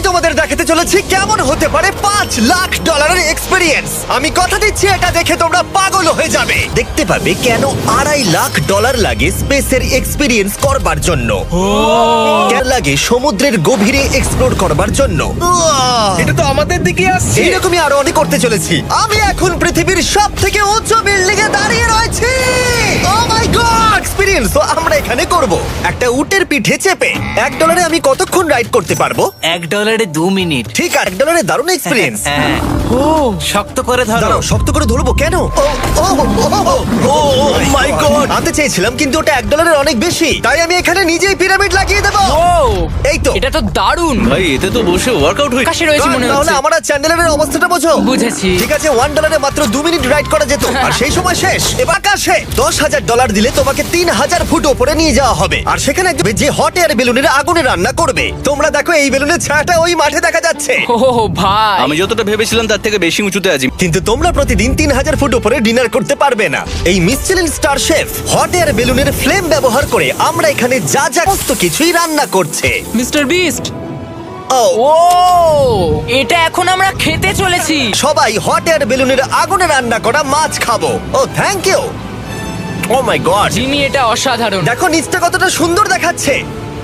আমি তোমাদের দেখাতে চলেছি কেমন হতে পারে পাঁচ লাখ ডলারের এক্সপিরিয়েন্স আমি কথা দিচ্ছি এটা দেখে তোমরা পাগল হয়ে যাবে। দেখতে পাবে কেন আড়াই লাখ ডলার লাগে স্পেসের এক্সপিরিয়েন্স করবার জন্য। কেন লাগে সমুদ্রের গভীরে এক্সপ্লোর করবার জন্য। এটা তো আমাদের দিকে আসছে। এইরকমই আরও অনেক করতে চলেছি। আমি এখন পৃথিবীর সব থেকে উঁচু বিল্ডিং এ দাঁড়িয়ে রয়েছি। ও মাই গড! এক্সপিরিয়েন্স আমরা এখানে করব। একটা উটের পিঠে চেপে এক ডলারে আমি কতক্ষণ রাইড করতে পারব? এক ডলারে দু মিনিট। ঠিক এক ডলারে দারুণ এক্সপিরিয়েন্স হ্যাঁ শক্ত করে ধরো। দাঁড়াও শক্ত করে ধরবো কেন? ও ও ও মাই গড আনতে চেয়েছিলাম কিন্তু ওটা এক ডলারের অনেক বেশি। তাই আমি এখানে নিজেই পিরামিড লাগিয়ে দেবো। ও এই তো। এটা তো দারুণ! ভাই এতে তো বসে ওয়ার্কআউট হয়ে আকাশে রয়েছে মনে তাহলে হচ্ছে। আমার আর চ্যান্ডেলের অবস্থাটা বোঝো? বুঝেছি। ঠিক আছে ওয়ান ডলারে মাত্র দু মিনিট রাইড করা যেত। আর সেই সময় শেষ। এবার আকাশে দশ হাজার ডলার দিলে তোমাকে তিন হাজার ফুট ওপরে নিয়ে যাওয়া হবে। আর সেখানে দেখবে যে হট এয়ার বেলুনের আগুনে রান্না করবে। তোমরা দেখো এই বেলুনের ছায়াটা ওই মাঠে দেখা যাচ্ছে। ও ভাই। আমি যতটা ভেবেছিলাম তার থেকে বেশি উঁচুতে আছি। কিন্তু তোমরা প্রতিদিন তিন হাজার ফুট উপরে ডিনার করতে পারবে না। এই Michelin star chef hot air বেলুনের ফ্লেম ব্যবহার করে আমরা এখানে যা যা সমস্ত কিছুই রান্না করছে। Mister beast. ও। ও এটা এখন আমরা খেতে চলেছি। সবাই হট এয়ার বেলুনের আগুনে রান্না করা মাছ খাব। ও thank you oh my God. Jimmy এটা অসাধারণ। দেখো নিচটা কতটা সুন্দর দেখাচ্ছে।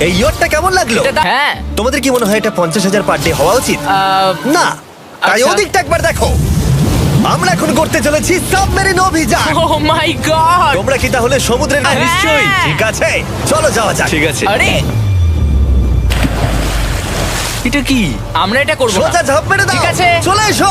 এই ইয়ারটা কেমন লাগল? এটা দা- হ্যাঁ। তোমাদের কি মনে হয় এটা পঞ্চাশ হাজার পার ডে হওয়া উচিত? আহ, না। তাই আচ্ছা। ওদিকটা একবার দেখো। আমরা এখন করতে চলেছি সাবমেরিন অভিযান। ও মাই গড তোমরা কি তাহলে সমুদ্রের হ্যাঁ। নিশ্চয়ই। ঠিক আছে। চলো যাওয়া যাক। ঠিক আছে। আরে! এটা কি? আমরা এটা করব সোজা ঝাঁপ মেরে দাও। ঠিক আছে। চলে এসো।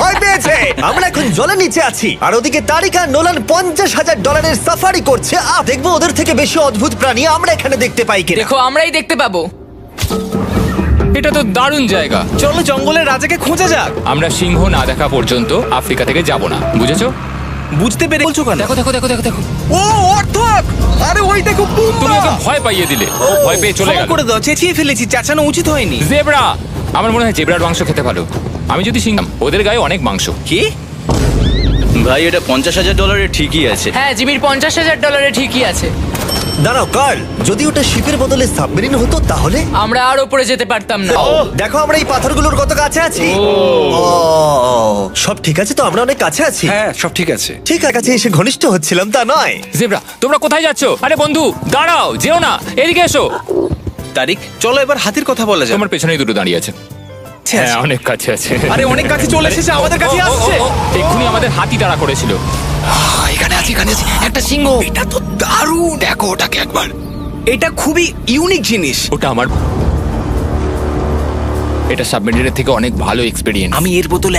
ভয় পেয়েছে। আমরা এখন জলের নিচে আছি। আর ওদিকে তারিকা নোলান পঞ্চাশ হাজার ডলারের সাফারি করছে। আর দেখব ওদের থেকে বেশি অদ্ভুত প্রাণী আমরা এখানে দেখতে পাই কিনা। দেখো আমরাই দেখতে পাবো। এটা তো দারুণ জায়গা। চলো জঙ্গলের রাজাকে খোঁজা যাক। আমরা সিংহ না দেখা পর্যন্ত আফ্রিকা থেকে যাব না। বুঝেছ? বুঝতে পেরে বলছো কেন? দেখো দেখো দেখো দেখো দেখো। ও অর্থক আরে ওই দেখো তুমি ওকে ভয় পাইয়ে দিলে। ও ভয় পেয়ে চলে ক্ষমা গেল। করে দাও চেঁচিয়ে ফেলেছি চাচানো উচিত হয়নি। জেব্রা! আমার মনে হয় জেব্রার মাংস খেতে ভালো। আমি যদি সিংহ ওদের গায়ে অনেক মাংস। কি? ভাই এটা পঞ্চাশ হাজার ডলারের ঠিকই আছে। হ্যাঁ জিমির পঞ্চাশ হাজার ডলারে ঠিকই আছে। দাঁড়াও কার্ল যদি ওটা শিপের বদলে সাবমেরিন হতো তাহলে? আমরা আর ওপরে যেতে পারতাম না। দেখো আমরা এই পাথরগুলোর কত কাছে আছি। ও, সব ঠিক আছে তো? আমরা অনেক কাছে আছি। হ্যাঁ সব ঠিক আছে। ঠিক আছে কাছে এসে ঘনিষ্ঠ হচ্ছিলাম তা নয়। জেব্রা তোমরা কোথায় যাচ্ছো? আরে বন্ধু দাঁড়াও যেও না এদিকে এসো। তারিক চলো এবার হাতির কথা বলা যাক। তোমার পেছনেই দুটো দাঁড়িয়ে আছে। হ্যাঁ অনেক কাছে আছে। আরে অনেক কাছে চলে এসেছে আমাদের কাছে আসছে। এক্ষুনি আমাদের হাতি তাড়া করেছিল। এখানে আছে এখানে আছে। একটা সিংহ। এটা তো দারুণ। দেখো ওটাকে একবার। এটা খুবই ইউনিক জিনিস। ওটা আমার এটা সাবমেরিনের থেকে অনেক ভালো এক্সপেরিয়েন্স আমি এর বদলে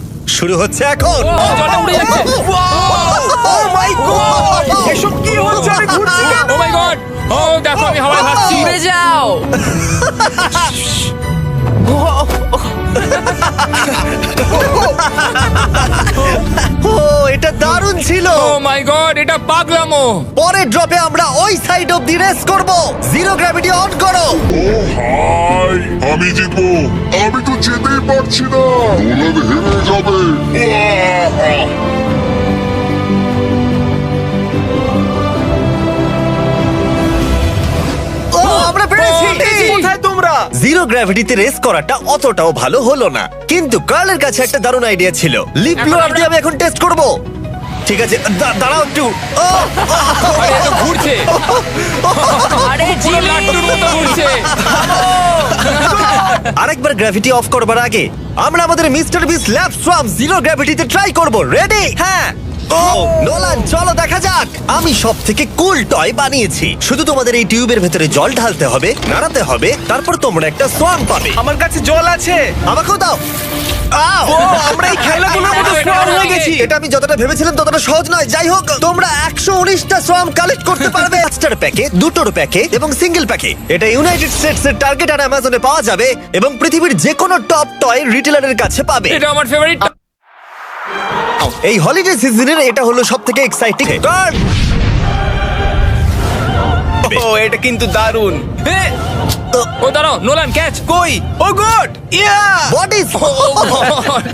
শুরু হচ্ছে এখন ও, জলটা উড়ে যাচ্ছে। ও মাই গড এসব কি হচ্ছে আমি ঘুরছি কেন? ও মাই গড ও দেখো আমি হাওয়ায় ভাসছি উড়ে যাও ও এটা দারুণ ছিল ও মাই গড এটা পাগলামো পরের ড্রপে আমরা ওই সাইড অফ দি রেস করব জিরো গ্র্যাভিটি অন করো হাই আমি জিতবো। আমি তো যেতেই পারছি না। নোলান হেরে যাবে। ও আমরা পেরেছি। কোথায় তোমরা? জিরো গ্র্যাভিটিতে রেস করাটা অতটাও ভালো হলো না। কিন্তু কার্লের কাছে একটা দারুণ আইডিয়া ছিল। লিপ ব্লোয়ার দিয়ে আমি এখন টেস্ট করব। ঠিক আছে দা- দাঁড়াও একটু। ও, আরে এ তো ঘুরছে। আরে পুরো জিমি! লাট্টুর মতো ঘুরছে। আরেকবার গ্র্যাভিটি অফ করবার আগে আমরা আমাদের mister Beast lab swarm zero গ্র্যাভিটিতে try করব। রেডি হ্যাঁ। ও নোলান চলো দেখা যাক। আমি সব থেকে কুল টয় বানিয়েছি। শুধু তোমাদের এই টিউবের ভেতরে জল ঢালতে হবে নাড়াতে হবে তারপর তোমরা একটা সোয়াম পাবে। আমার কাছে জল আছে। আমাকেও দাও। আও! আমরা এই খেলাগুলোর মতো এটা হয়ে গেছি। এটা আমি যতটা ভেবেছিলাম ততটা সহজ নয়। যাই হোক তোমরা একশো উনিশটা সোয়াম কালেক্ট করতে পারবে। পাঁচটার প্যাকে দুটোর প্যাকে এবং সিঙ্গেল প্যাকে এটা ইউনাইটেড স্টেটস এর টার্গেট আর অ্যামাজনে পাওয়া যাবে এবং পৃথিবীর যে কোনো টপ টয় রিটেলারের কাছে পাবে। এটা আমার ফেভারিট এই হলিডে সিজনের এটা হলো সব থেকে এক্সাইটিং ও এটা কিন্তু দারুণ। ও দাঁড়াও নোলান ক্যাচ কই ও গুড ইয়া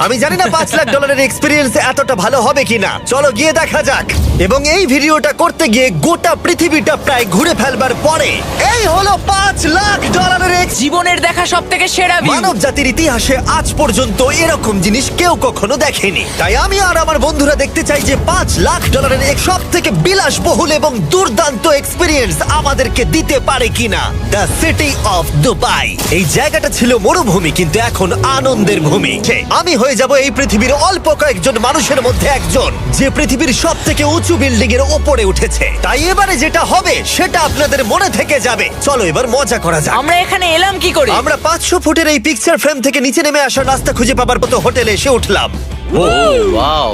আমি জানি না পাঁচ লাখ ডলারের এক্সপিরিয়েন্স এতটা ভালো হবে কিনা চলো গিয়ে দেখা যাক এবং এই ভিডিওটা করতে গিয়ে গোটা পৃথিবীটা প্রায় ঘুরে ফেলবার পরে এই হলো পাঁচ লাখ ডলারের ex- জীবনের দেখা সব থেকে সেরা মানব জাতির ইতিহাসে আজ পর্যন্ত এরকম জিনিস কেউ কখনো দেখেনি তাই আমি আর আমার বন্ধুরা দেখতে চাই যে পাঁচ লাখ ডলারের এক সব থেকে বিলাসবহুল এবং দুর্দান্ত এক্সপিরিয়েন্স আমাদেরকে দিতে পারে কিনা দ্য সিটি অফ দুবাই এই জায়গাটা ছিল মরুভূমি কিন্তু এখন আনন্দের ভূমি। আমি হয়ে যাব এই পৃথিবীর অল্প কয়েকজন মানুষের মধ্যে একজন যে পৃথিবীর সব থেকে উঁচু বিল্ডিং এর ওপরে উঠেছে। তাই এবারে যেটা হবে সেটা আপনাদের মনে থেকে যাবে। চলো এবার মজা করা যাক। আমরা এখানে এলাম কি করে? আমরা পাঁচশো ফুটের এই পিকচার ফ্রেম থেকে নিচে নেমে আসার রাস্তা খুঁজে পাবার মতো হোটেলে এসে উঠলাম। ওয়াও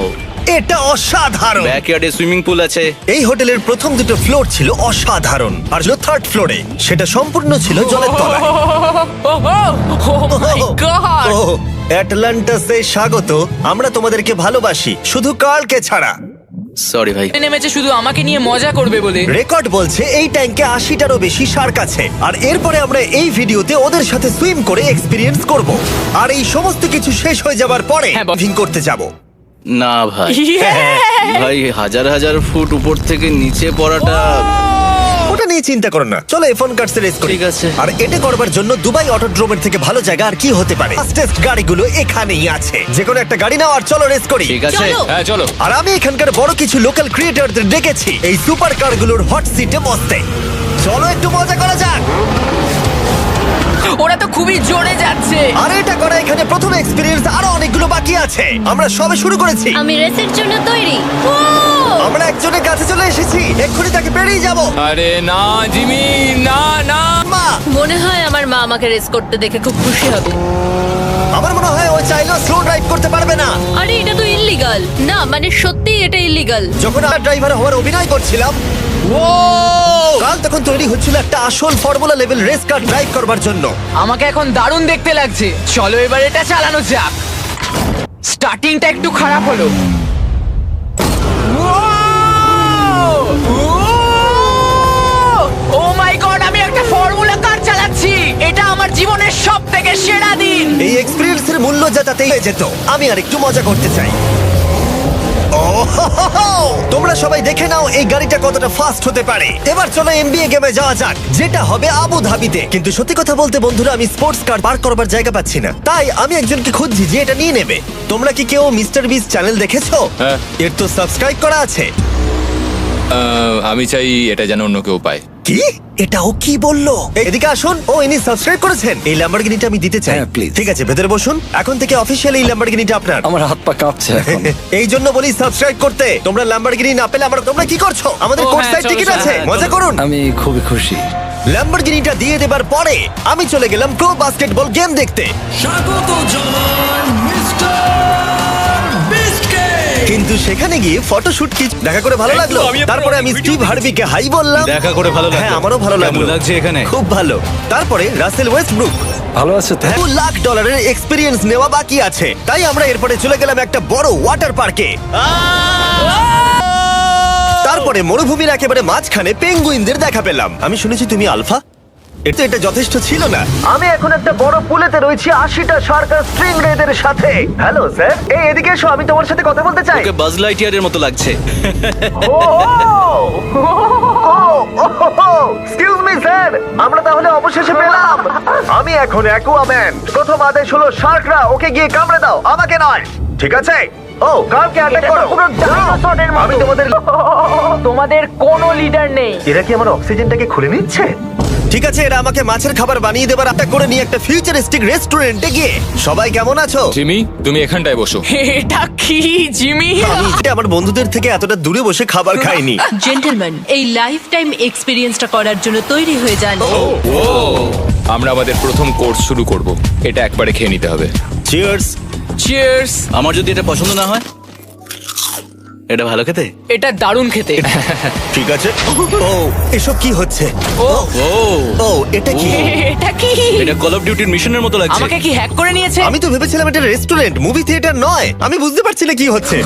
এটা অসাধারণ। ব্যাকইয়ার্ডে সুইমিং পুল আছে। এই হোটেলের প্রথম দুটো ফ্লোর ছিল অসাধারণ। আর থার্ড ফ্লোরে সেটা সম্পূর্ণ ছিল জলের তলায়। ও মাই গড ও অ্যাটলান্টাসে স্বাগত। আমরা তোমাদেরকে ভালোবাসি। শুধু কালকে ছাড়া। সরি ভাই। নেমেছে শুধু আমাকে নিয়ে মজা করবে বলে। রেকর্ড বলছে এই ট্যাঙ্কে আশিটারও বেশি শার্ক আছে। আর এরপরে আমরা এই ভিডিওতে ওদের সাথে সুইম করে এক্সপিরিয়েন্স করব। আর এই সমস্ত কিছু শেষ হয়ে যাবার পরে হ্যাঁ, বল। ডিভিং করতে যাব। না ভাই। ভাই হাজার হাজার ফুট উপর থেকে নিচে পড়াটা ওটা নিয়ে চিন্তা করো না। চলো ফোন কার্ডস রেস করি। ঠিক আছে। আর এটা করবার জন্য দুবাই অটোড্রোমের থেকে ভালো জায়গা আর কি হতে পারে? ফাস্টেস্ট গাড়িগুলো এখানেই আছে। যে কোনো একটা গাড়ি নাও আর চলো রেস করি। ঠিক আছে। হ্যাঁ চলো। আর আমি এখানকার বড় কিছু লোকাল ক্রিয়েটরদের ডেকেছি। এই সুপার কারগুলোর হট সিটে বসতে। চলো একটু মজা করা যাক। ওরা তো খুবই জোরে যাচ্ছে। আর এটা করা এখানে প্রথম এক্সপিরিয়েন্স আরও অনেকগুলো বাকি আছে। আমরা সবে শুরু করেছি। আমি রেসের জন্য তৈরি। আমরা একজনের কাছে চলে এসেছি। এক্ষুনি তাকে পেরিয়ে যাব। আরে না জিমি না না। মা! মনে হয় আমার মা আমাকে রেস করতে দেখে খুব খুশি হবে। আমার মনে হয় ও চাইলেও স্লো ড্রাইভ করতে পারবে না। আরে এটা তো ইল্লিগাল না মানে সত্যি এটা ইল্লিগাল যখন আমরা ড্রাইভার হওয়ার অভিনয় করছিলাম ও কাল তখন তৈরি হচ্ছিল একটা আসল formula level race car drive করবার জন্য। আমাকে এখন দারুণ দেখতে লাগছে। চলো এবার এটা চালানো যাক। স্টার্টিংটা একটু খারাপ হলো। ও মাই গড আমি একটা ফর্মুলা কার চালাচ্ছি। এটা আমার জীবনের সব থেকে সেরা দিন। এই এক্সপিরিয়েন্স এর মূল্য যা তাতেই হয়ে যেত। আমি আর একটু মজা করতে চাই! তোমরা সবাই দেখে নাও এই গাড়িটা কতটা ফাস্ট হতে পারে। এবার চলো এমবিএ গেমে যাওয়া যাক যেটা হবে আবু ধাবিতে কিন্তু সত্যি কথা বলতে বন্ধুরা আমি স্পোর্টস কার পার্ক করবার জায়গা পাচ্ছি না। তাই আমি একজনকে খুঁজছি যে এটা নিয়ে নেবে। তোমরা কি কেউ মিস্টার বিস চ্যানেল দেখেছ? হ্যাঁ। এর তো সাবস্ক্রাইব করা আছে। আহ, আমি চাই এটা যেন অন্য কেউ পায়। কি? এটা ও কি বলল? এদিকে আসুন ও ইনি সাবস্ক্রাইব করেছেন। এই ল্যাম্বরগিনিটা আমি দিতে চাই। হ্যাঁ, please. ঠিক আছে ভেতরে বসুন। এখন থেকে অফিসিয়ালি এই ল্যাম্বরগিনিটা আপনার। আমার হাত পা কাঁপছে এখন। এই জন্য বলি সাবস্ক্রাইব করতে। তোমরা ল্যাম্বরগিনি না পেলে আমরা তোমরা কি করছ? আমাদের ও, কোর্স হ্যাঁ, সাইড চলো, টিকিট চলো, আছে। হ্যাঁ, মজা করুন। আমি খুবই খুশি। ল্যাম্বরগিনিটা দিয়ে দেবার পরে আমি চলে গেলাম প্রো বাস্কেটবল গেম দেখতে। কিন্তু সেখানে গিয়ে ফটোশুট কি দেখা করে ভালো লাগল? তারপরে আমি স্টিভ হার্বিকে হাই বললাম। দেখা করে ভালো লাগল। হ্যাঁ আমারও ভালো কেমন লাগল। লাগছে এখানে? খুব ভালো। তারপরে রাসেল ওয়েস্টব্রুক ভালো আছে তো? দু লাখ ডলারের এক্সপিরিয়েন্স নেওয়া বাকি আছে। তাই আমরা এরপরে চলে গেলাম একটা বড় ওয়াটার পার্কে তারপরে মরুভূমির একেবারে মাঝখানে পেঙ্গুইনদের দেখা পেলাম। আমি শুনেছি তুমি আলফা এটা এটা যথেষ্ট ছিল না। আমি এখন একটা বড় পুলেতে রয়েছি আশিটা সরকার স্ট্রিং রেদের সাথে। হ্যালো স্যার এই এদিকে এসো আমি তোমার সাথে কথা বলতে চাই। ওকে বাজ লাইটিয়ারের মতো লাগছে। ও এক্সকিউজ মি স্যার আমরা তাহলে অবশেষে পেলাম। আমি এখন অ্যাকুয়াম্যান প্রথম আদেশ হলো শার্করা ওকে গিয়ে কামড়ে দাও। আমাকে নয়। ঠিক আছে? ও কালকে অ্যাটাক করো। আমি তোমাদের তোমাদের কোনো লিডার নেই। এরা কি আমার অক্সিজেনটাকে খুলে নিচ্ছে? ঠিক আছে এরা আমাকে মাছের খাবার বানিয়ে দেবার আটটা করে নিয়ে একটা ফিউচারিস্টিক রেস্টুরেন্টে গিয়ে। সবাই কেমন আছো? জিমি তুমি এখানটায় বসো। এটা কি জিমি? আমি আমার বন্ধুদের থেকে এতটা দূরে বসে খাবার খাইনি। জেন্টলম্যান এই লাইফ টাইম এক্সপিরিয়েন্সটা করার জন্য তৈরি হয়ে যান। আমরা আমাদের প্রথম কোর্স শুরু করব। এটা একবারে খেয়ে নিতে হবে। চিয়ার্স চিয়ার্স আমার যদি এটা পছন্দ না হয় এটা ভালো খেতে? এটা দারুণ খেতে। ঠিক আছে। ও এসব কি হচ্ছে? ও। ও। ও এটা কি? এটা কি? এটা কল অফ ডিউটির মিশনের মতো লাগছে। আমাকে কি হ্যাক করে নিয়েছে? আমি তো ভেবেছিলাম এটা রেস্টুরেন্ট মুভি থিয়েটার নয়। আমি বুঝতে পারছি না কি হচ্ছে।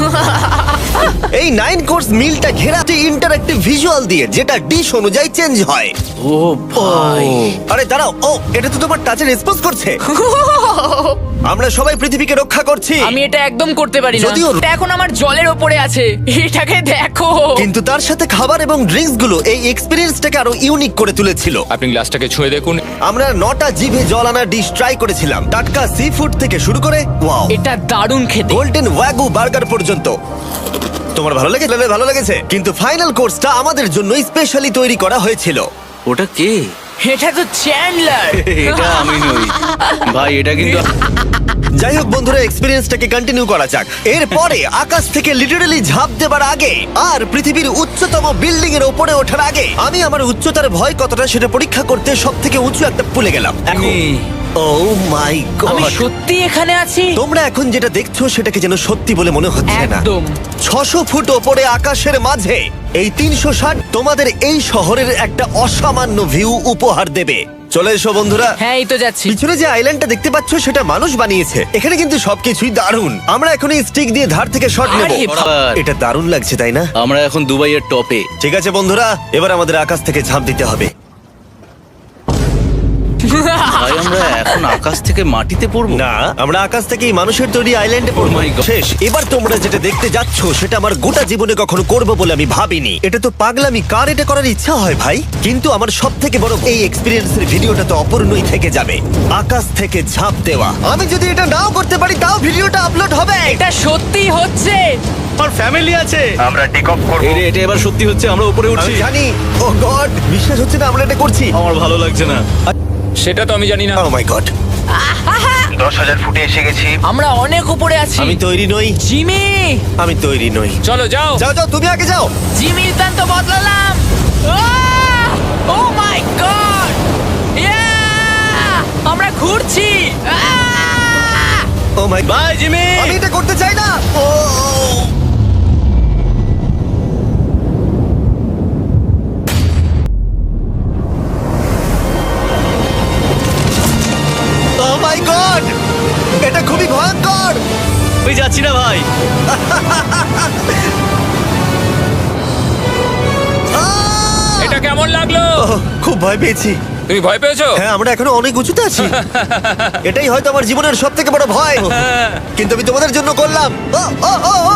এই নাইন কোর্স মিলটা ঘেরাতে ইন্টারঅ্যাক্টিভ ভিজুয়াল দিয়ে যেটা ডিশ অনুযায়ী চেঞ্জ হয়। ও ভাই। আরে দাঁড়াও। ও এটা তো তোমার টাচে রেসপন্স করছে। আমরা সবাই পৃথিবীকে রক্ষা করছি। আমি এটা একদম করতে পারি না। যদিও- এটা এখন আমার জলের ওপরে আছে। এটাকে দেখো। কিন্তু তার সাথে খাবার এবং ড্রিঙ্কসগুলো এই এক্সপিরিয়েন্সটাকে আরও ইউনিক করে তুলেছিল। আপনি গ্লাসটাকে ছুঁয়ে দেখুন। আমরা নটা জিভে জল আনা ডিশ ট্রাই করেছিলাম। টাটকা সি ফুড থেকে শুরু করে ওয়াও এটা দারুণ খেতে। গোল্ডেন ওয়াগু বার্গার পর্যন্ত। তোমার ভালো লেগেছে? ভালো লেগেছে? কিন্তু ফাইনাল কোর্সটা আমাদের জন্য স্পেশালি তৈরি করা হয়েছিল। ওটা কে? এটা তো চ্যান্ডলার। এটা আমি নই। ভাই এটা কিন্তু যাই হোক বন্ধুরা এক্সপিরিয়েন্সটাকে কন্টিনিউ করা যাক। এরপরে আকাশ থেকে লিটারালি ঝাঁপ দেবার আগে আর পৃথিবীর উচ্চতম বিল্ডিং এর উপরে ওঠার আগে আমি আমার উচ্চতার ভয় কতটা সেটা পরীক্ষা করতে সব থেকে উঁচু একটা পুলে গেলাম। ও মাই আমি গড সত্যি এখানে আছি? তোমরা এখন যেটা দেখছ সেটাকে যেন সত্যি বলে মনে হচ্ছে না। একদম। ছশো ফুট ওপরে আকাশের মাঝে এই তিনশো ষাট তোমাদের এই শহরের একটা অসামান্য ভিউ উপহার দেবে। চলে এসো বন্ধুরা। হ্যাঁ এই তো যাচ্ছি। পিছনে যে আইল্যান্ডটা দেখতে পাচ্ছ সেটা মানুষ বানিয়েছে। এখানে কিন্তু সবকিছুই দারুণ আমরা এখন এই স্টিক দিয়ে ধার থেকে শট নেব। আরে বাবা। এটা দারুণ লাগছে তাই না? আমরা এখন দুবাইয়ের টপে ঠিক আছে বন্ধুরা এবার আমাদের আকাশ থেকে ঝাঁপ দিতে হবে। ভাই আমরা এখন আকাশ থেকে মাটিতে পড়ব? না আমরা আকাশ থেকে এই মানুষের তৈরি আইল্যান্ডে পড়ব। Oh my God. শেষ এবার তোমরা যেটা দেখতে যাচ্ছ সেটা আমার গোটা জীবনে কখনো করব বলে আমি ভাবিনি। এটা তো পাগলামি কার এটা করার ইচ্ছা হয় ভাই? কিন্তু আমার সব থেকে বড় এই এক্সপিরিয়েন্সের ভিডিওটা তো অপূর্ণই থেকে যাবে। আকাশ থেকে ঝাঁপ দেওয়া। আমি যদি এটা নাও করতে পারি তাও ভিডিওটা আপলোড হবে। এটা সত্যি হচ্ছে। আমার ফ্যামিলি আছে। আমরা টেক অফ করব। এটা এবার সত্যি হচ্ছে আমরা উপরে উঠছি। আমি জানি। ও গড বিশ্বাস হচ্ছে না আমরা এটা করছি। আমার ভালো লাগছে না। সেটা তো আমি জানি না। ও মাই গড আমরা অনেক উপরে আছি। আমি তৈরি নই। জিমি! আমি তৈরি নই। চলো যাও। যাও যাও তুমি আগে যাও। জিমির প্ল্যান তো বদলালাম ও মাই গড আমরা ঘুরছি। Oh my bye Jimmy! আমি এটা করতে চাই না। ও ও এটা খুবই ভয়ঙ্কর আমি যাচ্ছি না ভাই এটা কেমন লাগল ওহ, খুব ভয় পেয়েছি তুমি ভয় পেয়েছ হ্যাঁ আমরা এখনও অনেক উঁচুতে আছি এটাই হয়তো আমার জীবনের সব থেকে বড় ভয় কিন্তু আমি তোমাদের জন্য করলাম ও, ও, ও, ও,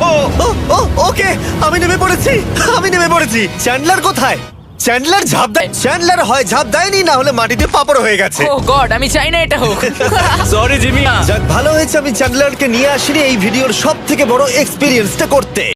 ও, ও, ও, ওকে আমি নেমে পড়েছি আমি নেমে পড়েছি চ্যান্ডলার কোথায় চ্যান্ডলার ঝাপ দেয় চ্যান্ডলার হয় ঝাপ দেয়নি না হলে মাটিতে পাপড় হয়ে গেছে। ও গড আমি চাই না এটা হোক। সরি জিমি যাক ভালো হয়েছে আমি চ্যান্ডলারকে নিয়ে আসিনি এই ভিডিওর সব থেকে বড় এক্সপিরিয়েন্সটা করতে।